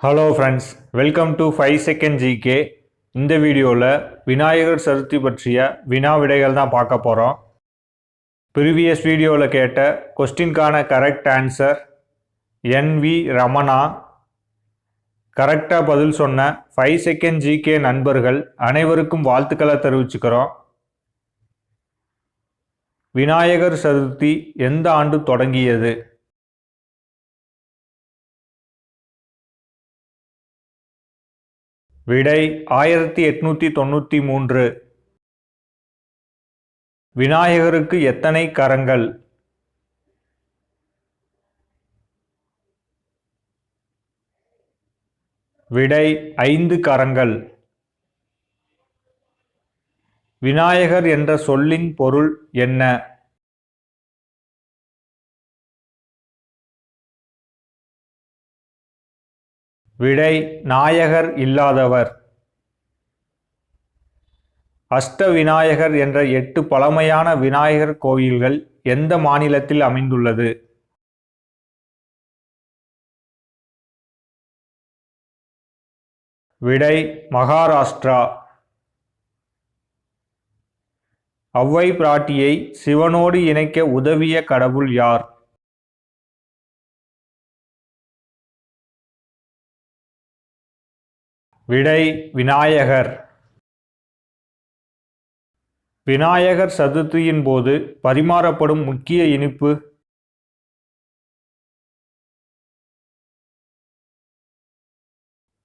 Hello friends welcome to five second GK இந்த வீடியோவில் விநாயகர் சதுர்த்தி பற்றிய வினா விடைகள் தான் பார்க்க போகிறோம் ப்ரீவியஸ் வீடியோவில் கேட்ட கொஸ்டின்கான correct answer N V Ramana கரெக்டாக பதில் சொன்ன ஃபைவ் செகண்ட் ஜிகே நண்பர்கள் அனைவருக்கும் வாழ்த்துக்களை தெரிவிச்சுக்கிறோம். விநாயகர் சதுர்த்தி எந்த ஆண்டு தொடங்கியது? விடை ஆயிரத்தி எட்நூத்தி தொண்ணூற்றி மூன்று. விநாயகருக்கு எத்தனை கரங்கள்? விடை ஐந்து கரங்கள். விநாயகர் என்ற சொல்லின் பொருள் என்ன? விடை நாயகர் இல்லாதவர். அஷ்ட விநாயகர் என்ற எட்டு பழமையான விநாயகர் கோயில்கள் எந்த மாநிலத்தில் அமைந்துள்ளது? விடை மகாராஷ்டிரா. ஒளவை பிராட்டியை சிவனோடு இணைக்க உதவிய கடவுள் யார்? விடை விநாயகர். விநாயகர் சதுர்த்தியின் போது பரிமாறப்படும் முக்கிய இனிப்பு.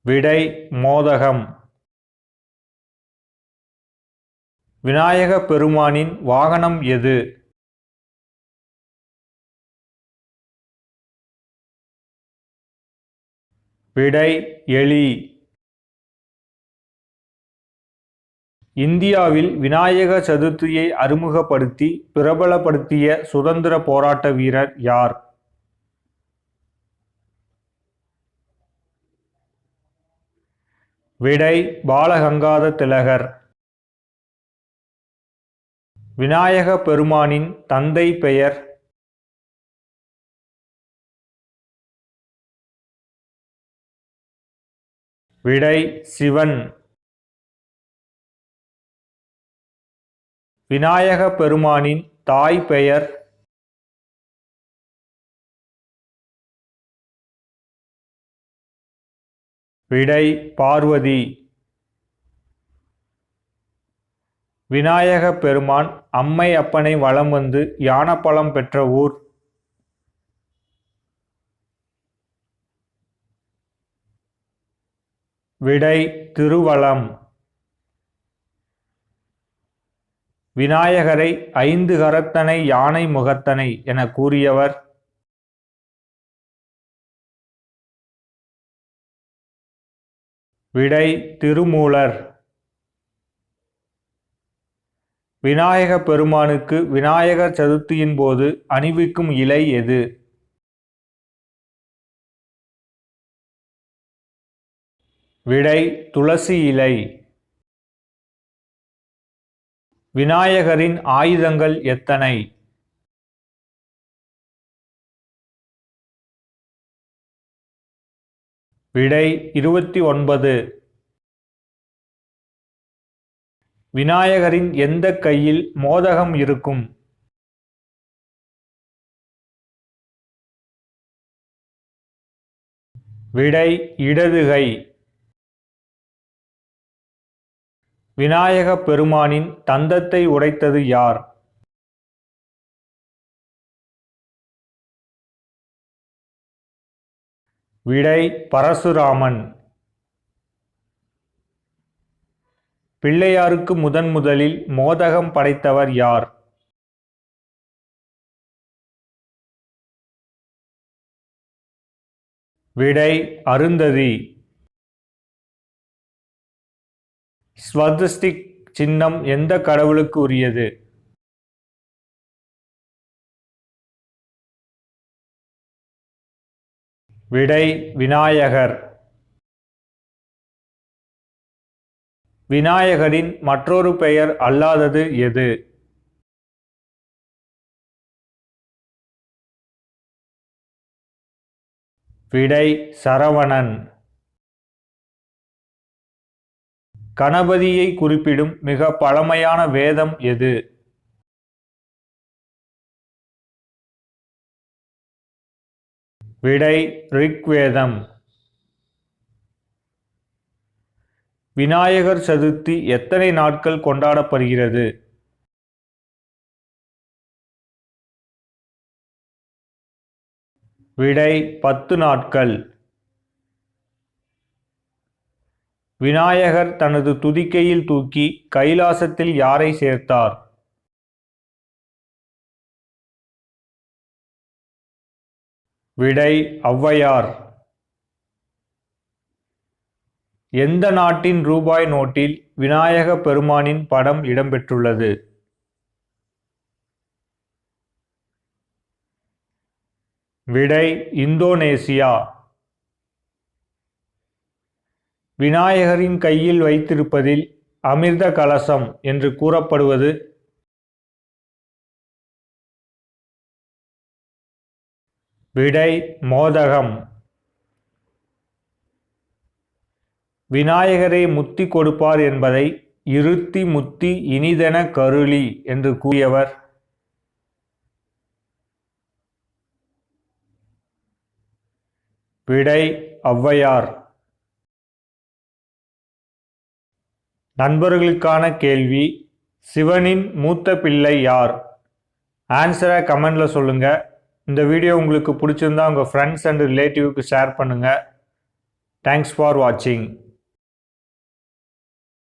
விடை மோதகம். விநாயக பெருமானின் வாகனம் எது? விடை எலி. இந்தியாவில் விநாயக சதுர்த்தியை அறிமுகப்படுத்தி பிரபலப்படுத்திய சுதந்திர போராட்ட வீரர் யார்? விடை பாலகங்காத திலகர். விநாயக பெருமானின் தந்தை பெயர் விடை சிவன். விநாயக பெருமானின் தாய் பெயர் விடை பார்வதி. விநாயக பெருமான் அம்மை அப்பனை வலம் வந்து யானப்பழம் பெற்ற ஊர். விடை திருவளம் விநாயகரை ஐந்து கரத்தனை யானை முகத்தனை என கூறியவர். விடை திருமூலர். விநாயக பெருமானுக்கு விநாயகர் சதுர்த்தியின் போது அணிவிக்கும் இலை எது? விடை துளசி இலை. விநாயகரின் ஆயுதங்கள் எத்தனை? விடை இருபத்தி ஒன்பது. விநாயகரின் எந்த கையில் மோதகம் இருக்கும்? விடை இடதுகை விநாயக பெருமானின் தந்தத்தை உடைத்தது யார்? விடை பரசுராமன். பிள்ளையாருக்கு முதன் முதலில் மோதகம் படைத்தவர் யார்? விடை அருந்ததி. ஸ்வதிஸ்டிக் சின்னம் எந்த கடவுளுக்கு உரியது விடை விநாயகர். விநாயகரின் மற்றொரு பெயர் அல்லாதது எது? விடை சரவணன். கணபதியை குறிப்பிடும் மிக பழமையான வேதம் எது? விடை ரிக்வேதம். விநாயகர் சதுர்த்தி எத்தனை நாட்கள் கொண்டாடப்படுகிறது? விடை பத்து நாட்கள். விநாயகர் தனது துதிக்கையில் தூக்கி கைலாசத்தில் யாரை சேர்த்தார்? விடை ஔவையார். எந்த நாட்டின் ரூபாய் நோட்டில் விநாயக பெருமானின் படம் இடம்பெற்றுள்ளது? விடை இந்தோனேசியா. விநாயகரின் கையில் வைத்திருப்பதில் அமிர்த கலசம் என்று கூறப்படுவது விடை மோதகம். விநாயகரை முத்தி கொடுப்பார் என்பதை இருத்தி முத்தி இனிதென கருளி என்று கூறியவர். விடை ஔவையார். நண்பர்களுக்கான கேள்வி சிவனின் மூத்த பிள்ளை யார்? ஆன்சரை கமெண்டில் சொல்லுங்கள் இந்த வீடியோ உங்களுக்கு பிடிச்சிருந்தா உங்கள் ஃப்ரெண்ட்ஸ் அண்ட் ரிலேட்டிவ்க்கு ஷேர் பண்ணுங்கள் தேங்க்ஸ் ஃபார் வாட்சிங்